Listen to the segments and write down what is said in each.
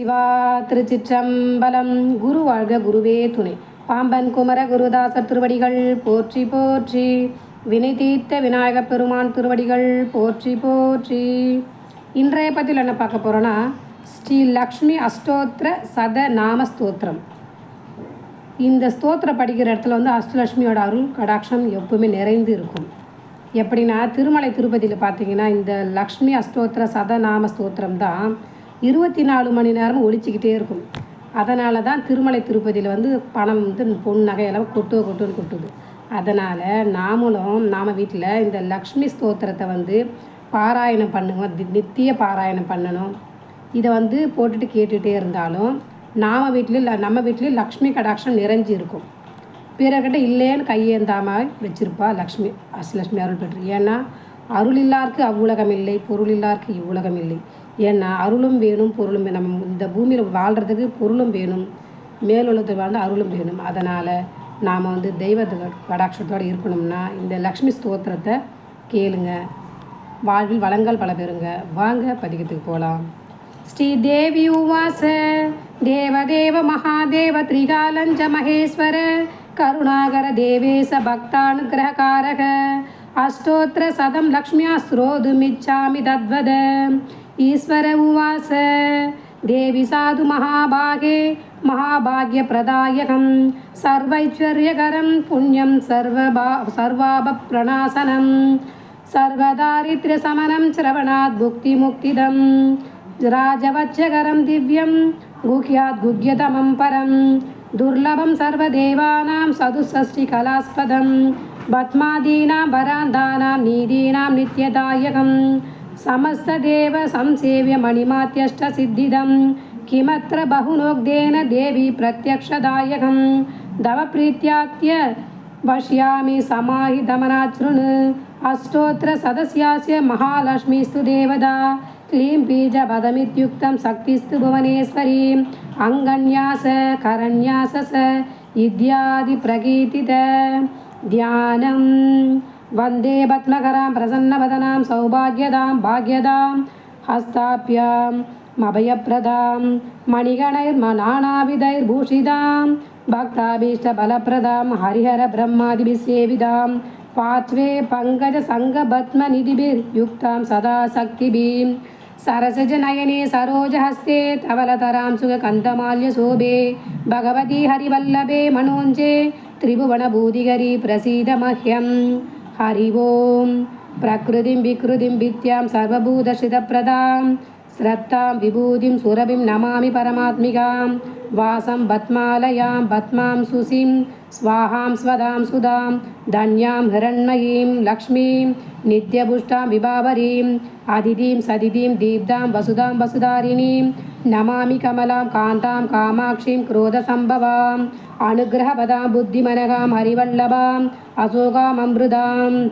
சிவா திருச்சிற்றம்பலம். குரு வாழ்க குருவே துணை. பாம்பன் குமர குருதாசர் திருவடிகள் போற்றி போற்றி. வினை தீர்த்த விநாயகப் பெருமான் திருவடிகள் போற்றி போற்றி. இன்றைய பற்றியில் என்ன பார்க்க போகிறோன்னா ஸ்ரீ லக்ஷ்மி அஷ்டோத்திர சத நாம ஸ்தோத்திரம். இந்த ஸ்தோத்திரம் படிக்கிற இடத்துல வந்து அஷ்டலட்சுமியோட அருள் கடாட்சம் எப்பவுமே நிறைந்து இருக்கும். எப்படின்னா திருமலை திருப்பதியில் பார்த்தீங்கன்னா இந்த லக்ஷ்மி அஷ்டோத்திர சதநாம ஸ்தோத்திரம் தான் இருபத்தி நாலு மணி நேரமும் ஒழிச்சிக்கிட்டே இருக்கும். அதனால தான் திருமலை திருப்பதியில் வந்து பணம் வந்து பொன் நகையெல்லாம் கொட்டு கொட்டுன்னு கொட்டுது. அதனால் நாமளும் நாம் வீட்டில் இந்த லக்ஷ்மி ஸ்தோத்திரத்தை வந்து பாராயணம் பண்ணுவோம் தி- நித்திய பாராயணம் பண்ணணும். இதை வந்து போட்டுட்டு கேட்டுகிட்டே இருந்தாலும் நாம் வீட்லேயும் நம்ம வீட்லேயும் லக்ஷ்மி கடாட்சம் நிறைஞ்சு இருக்கும் பிறர்கிட்ட இல்லைன்னு கையேந்தாமல் வச்சிருப்பா லக்ஷ்மி அஷ்டலட்சுமி அருள் பெற்று. ஏன்னா அருள் இல்லாருக்கு அவ்வுலகம் இல்லை பொருள் இல்லாருக்கு இவ்வுலகம் இல்லை. ஏன்னா அருளும் வேணும் பொருளும் வேணும். நம்ம இந்த பூமியில் வாழ்கிறதுக்கு பொருளும் வேணும் மேலுள்ளத்தை வாழ்ந்து அருளும் வேணும். அதனால் நாம் வந்து தெய்வ கடாட்சத்தோடு இருக்கணும்னா இந்த லக்ஷ்மி ஸ்தோத்திரத்தை கேளுங்க. வாழ்வில் வளங்கள் பல பெறுங்க. வாங்க பதிகத்துக்கு போகலாம் ஸ்ரீதேவி உவாச தேவதேவ மகாதேவ திரிகாலஞ்ச மகேஸ்வர கருணாகர தேவேச பக்தானுகிரகாரக அஷ்டோத்திர சதம் லக்ஷ்மியா ஸ்ரோதுமிச்சாமி தத்வத. ఈశ్వర ఉవాస దేవి సాధు మహాభాగే महाभाग्यप्रदायकं सर्वैश्वर्यकरं पुण्यं सर्वभा सर्वाभप्रणासनं सर्वदारिद्र्यसमनं श्रवणात् भुक्तिमुक्तिदं राजवच्यकरं दिव्यं गुह्यात् गुह्यतमं परं दुर्लभं सर्वदेवानां सदुषष्टिकलास्पदं भद्मादीनां वरान्दानां नीतीनां नित्यदायकम् समस्तदेव संसेव्य मणिमात्यष्टसिद्धिदं किमत्र बहुनोग्धेन देवी प्रत्यक्षदायकं दव प्रीत्यात्य वश्यामि समाहितमनाचृन् अष्टोत्तरसदस्यास्य महालक्ष्मीस्तु देवता क्लीं बीजपदमित्युक्तं शक्तिस्तु भुवनेश्वरीम् अङ्गन्यास करन्यास स इत्यादिप्रकीर्तित ध्यानं वन्दे पद्मकरां प्रसन्नवदनां सौभाग्यदां भाग्यदां हस्ताभ्याम् अभयप्रदां मणिगणैर्मनानाविधैर्भूषितां भक्ताभीष्टबलप्रदां हरिहरब्रह्मादिभिः सेवितां पार्श्वे पङ्कजसङ्गबद्मनिधिभिर्युक्तां सदा शक्तिभिः सरसजनयने सरोजहस्ते धवलतरां सुखकन्दमाल्यशोभे भगवती हरिवल्लभे मनोञ्जे त्रिभुवनभूतिगरी హరి ఓం ప్రకృతిం వికృతిం విద్యాం సర్వభూతశితప్రదాం శ్రద్ధాం విభూతిం సురభిం నమామి పరమాత్మికాం వాసం బత్మాలయాం బత్మాం సుసిం స్వాహాం స్వదాం సుదాం ధన్యాం హిరణ్మయీం లక్ష్మీం నిత్యపుష్టాం విభావరీం అదితిం సదితిం దీప్తాం వసుదాం వసుధారిణీం నమామి కమలాం కాంతాం కామాక్షిం క్రోధసంభవాం అనుగ్రహపదాం బుద్ధిమనగాం హరివల్లభాం అశోకామృదాం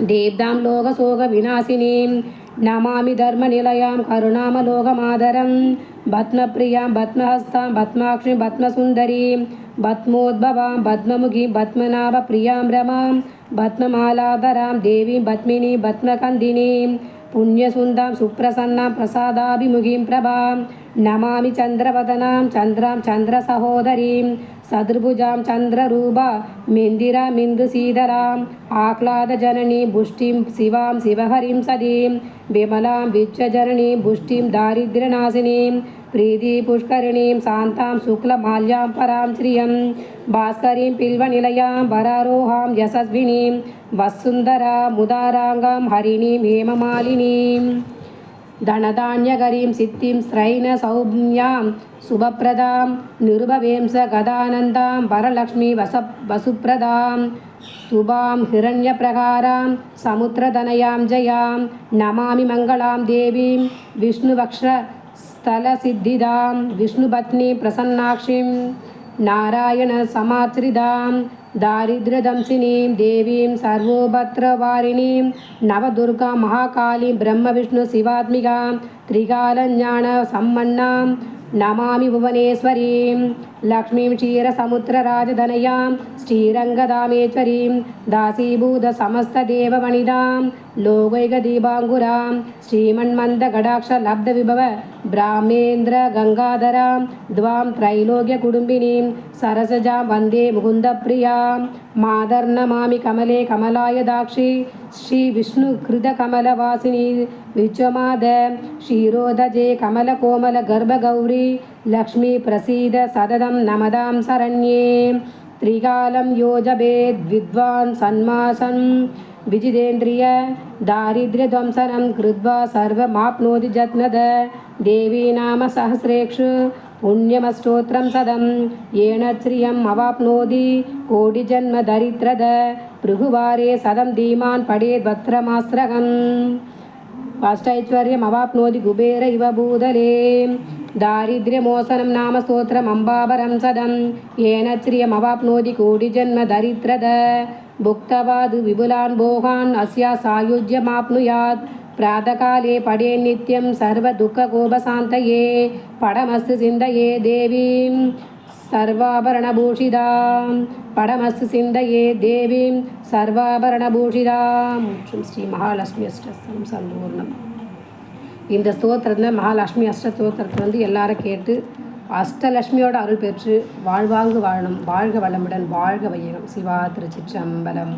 దేవ్దాం లోకశోక వినాశినీం. నమామి ధర్మనిలయాం కరుణామలోకమాదరం. భత్మప్రియాం భత్మహస్తాం భత్మాక్షిం భత్మసుందరీం భత్మోద్భవాం భద్మముఖిం భత్మనాభ ప్రియాం రమాం. భత్మమాలాధరాం దేవీం భత్మిని భత్మకందినీం புண்ணியசுந்தாம் சுப்பிரசன்னாம் பிரசாதாபிமுகீம் பிரபாம் నమామి చంద్రవదనాం చంద్రాం చంద్ర సహోదరీం సదృభుజాం చంద్రరూప ఆహ్లాద ఆహ్లాదజననీ బుష్టిం శివాం శివహరిం సదీం విమలాం విద్యజననీ బుష్టిం దారిద్ర్యనాశినీం ప్రీతి పుష్కరిణీం శాంతాం శుక్లమాల్యాం పరాం శ్రియం భాస్కరీం పిల్వనిలయాం వరారోహాం యశస్వినీం వసుంధరాముదారాంగాం హరిణీం హేమమాలినీం. धनधान्यकरीं सिद्धिं स्त्रैणसौम्यां शुभप्रदां निरुभवेंस गदानन्दां वरलक्ष्मी वस वसुप्रदां शुभां हिरण्यप्रकारां समुद्रतनयां जयां नमामि मङ्गलां देवीं विष्णुवक्षस्थलसिद्धिदां विष्णुपत्नी प्रसन्नाक्षीं नारायणसमाश्रितां दारिद्र्यदंसिनीं देवीं सर्वोभद्रवारिणीं नवदुर्गां महाकालीं ब्रह्मविष्णुशिवात्मिकां त्रिकालज्ञानसम्मन्नां नमामि भुवनेश्वरीं लक्ष्मीं क्षीरसमुद्रराजधनयां श्रीरङ्गदामेश्वरीं दासीभूतसमस्तदेववनितां लोकैकदीपाङ्कुरां श्रीमन्मन्दकटाक्षलब्धविभव ब्राह्मेन्द्रगङ्गाधरां द्वां त्रैलोक्यकुटुम्बिनीं सरसजां वन्दे मुकुन्दप्रियां मादर्नमामि कमले कमलाय दाक्षी श्रीविष्णुकृतकमलवासिनी विश्वमाद क्षीरोदजे कमलकोमलगर्भगौरी लक्ष्मी प्रसीद सततं नमदां शरण्ये त्रिकालं योजभेद्विद्वान् सन्मासन् विजितेन्द्रिय दारिद्र्यध्वंसनं कृत्वा सर्वमाप्नोति जत्नद देवी नाम सहस्रेक्षु पुण्यमस्तोत्रं सदं येन श्रियम् अवाप्नोति कोटिजन्मदरिद्रद भृगुवारे सदं धीमान् पडेद्वक्त्रमास्रगम् अष्टैश्वर्यमवाप्नोति कुबेर इव भूतले दारिद्र्यमोसनं नाम स्तोत्रमम्बावरं सदं येन श्रियमवाप्नोति कोटिजन्म दरिद्रद भुक्तवाद् विपुलान् भोगान् अस्या सायुज्यमाप्नुयात् प्रातःकाले पडे नित्यं सर्वदुःखकोपशान्तये पडमस्तु चिन्तये देवीं सर्वाभरणभूषितां पडमस्तु चिन्तये देवीं सर्वाभरणभूषितां श्री महालक्ष्म्यष्टं सम्पूर्णम् இந்த ஸ்தோத்திரத்தில் மகாலட்சுமி அஷ்ட ஸ்தோத்திரத்தை வந்து எல்லாரும் கேட்டு அஷ்டலட்சுமியோட அருள் பெற்று வாழ்வாங்கு வாழணும் வாழ்க வளமுடன் வாழ்க வையகம். சிவா திருச்சிற்றம்பலம்.